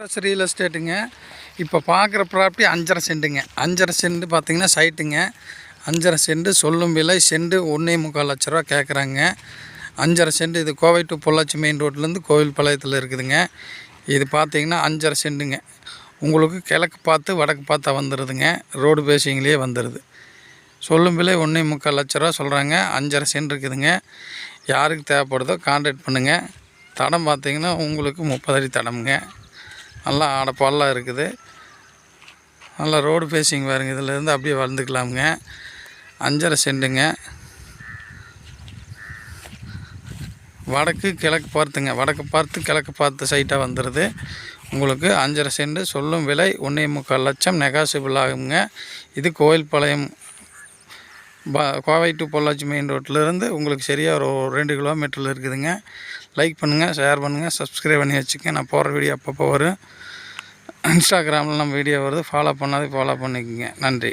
Plus real எஸ்டேட்டுங்க இப்போ பார்க்குற property அஞ்சரை சென்ட்டுங்க அஞ்சரை செண்டு பார்த்தீங்கன்னா சைட்டுங்க அஞ்சரை செண்டு சொல்லும் விலை செண்டு ஒன்றே முக்கால் லட்ச ரூபா கேட்குறாங்க அஞ்சரை சென்ட் இது கோவை டு பொள்ளாச்சி மெயின் ரோட்லேருந்து கோவில் பாளையத்தில் இருக்குதுங்க. இது பார்த்தீங்கன்னா அஞ்சரை சென்ட்டுங்க உங்களுக்கு கிழக்கு பார்த்து வடக்கு பார்த்தா வந்துடுதுங்க ரோடு பேசிங்லேயே வந்துடுது சொல்லும் விலை ஒன்றே முக்கால் லட்ச ரூபா சொல்கிறாங்க அஞ்சரை சென்ட் இருக்குதுங்க. யாருக்கு தேவைப்படுதோ கான்டாக்ட் பண்ணுங்கள் தடம் பார்த்திங்கன்னா உங்களுக்கு முப்பது அடி தடம்ங்க. நல்லா ஆடப்பாலாம் இருக்குது. நல்லா ரோடு ஃபேஸிங் பாருங்க இதிலேருந்து அப்படியே வளர்ந்துக்கலாமுங்க. அஞ்சரை செண்டுங்க. வடக்கு கிழக்கு பார்த்துங்க. வடக்கு பார்த்து கிழக்கு பார்த்து சைட்டாக வந்துடுது உங்களுக்கு அஞ்சரை செண்டு சொல்லும் விலை ஒன்றே முக்கால் லட்சம் நெகாசிபிள் ஆகுங்க. இது கோயில்பாளையம் கோவை டு பொள்ளாச்சி மெயின் ரோட்டிலேருந்து உங்களுக்கு சரியாக ஒரு ரெண்டு கிலோமீட்டரில் இருக்குதுங்க. லைக் பண்ணுங்கள் ஷேர் பண்ணுங்கள் சப்ஸ்கிரைப் பண்ணி வச்சுக்கங்க. நான் போகிற வீடியோ அப்பப்போ வரும். இன்ஸ்டாகிராமில் நம்ம வீடியோ வருது. ஃபாலோ பண்ணாதே ஃபாலோ பண்ணிக்கோங்க. நன்றி.